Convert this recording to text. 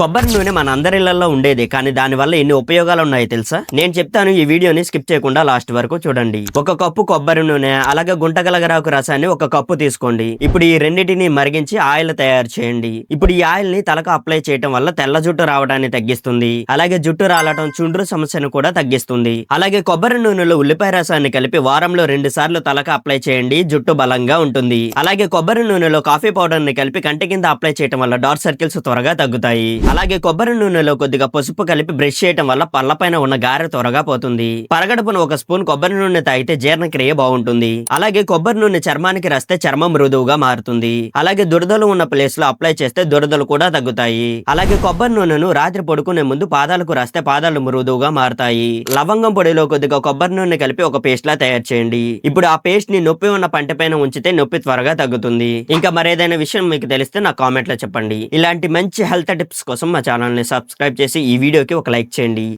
కొబ్బరి నూనె మన అందరి ఇళ్ళలో ఉండేది కానీ దానివల్ల ఎన్ని ఉపయోగాలు ఉన్నాయో తెలుసా? నేను చెప్తాను ఈ వీడియోని స్కిప్ చేయకుండా లాస్ట్ వరకు చూడండి. ఒక కప్పు కొబ్బరి నూనె అలాగే గుంటగలగరాకు రసాన్ని ఒక కప్పు తీసుకోండి. ఇప్పుడు ఈ రెండింటిని మరిగించి ఆయిల్ తయారు చేయండి. ఇప్పుడు ఈ ఆయిల్ని తలకు అప్లై చేయడం వల్ల తెల్ల జుట్టు రావడాన్ని తగ్గిస్తుంది. అలాగే జుట్టు రాలటం చుండ్రు సమస్యను కూడా తగ్గిస్తుంది. అలాగే కొబ్బరి నూనెలో ఉల్లిపాయ రసాన్ని కలిపి వారంలో రెండు సార్లు తలకు అప్లై చేయండి జుట్టు బలంగా ఉంటుంది. అలాగే కొబ్బరి నూనెలో కాఫీ పౌడర్ని కలిపి కంటి కింద అప్లై చేయడం వల్ల డార్క్ సర్కిల్స్ త్వరగా తగ్గుతాయి. అలాగే కొబ్బరి నూనెలో కొద్దిగా పసుపు కలిపి బ్రష్ చేయడం వల్ల పళ్ళపైన ఉన్న గారె త్వరగా పోతుంది. పరగడుపున ఒక స్పూన్ కొబ్బరి నూనె తాగితే జీర్ణక్రియ బాగుంటుంది. అలాగే కొబ్బరి నూనె చర్మానికి రాస్తే చర్మం మృదువుగా మారుతుంది. అలాగే దురదలు ఉన్న ప్లేస్లో అప్లై చేస్తే దురదలు కూడా తగ్గుతాయి. అలాగే కొబ్బరి నూనెను రాత్రి పడుకునే ముందు పాదాలకు రాస్తే పాదాలు మృదువుగా మారుతాయి. లవంగం పొడిలో కొద్దిగా కొబ్బరి నూనె కలిపి ఒక పేస్ట్ లా తయారు చేయండి. ఇప్పుడు ఆ పేస్ట్ని నొప్పి ఉన్న పంట పైన ఉంచితే నొప్పి త్వరగా తగ్గుతుంది. ఇంకా మరేదైనా విషయం మీకు తెలిస్తే నా కామెంట్లో చెప్పండి. ఇలాంటి మంచి హెల్త్ టిప్స్ కోసం మా ఛానల్ని సబ్స్క్రైబ్ చేసి ఈ వీడియోకి ఒక లైక్ చేయండి.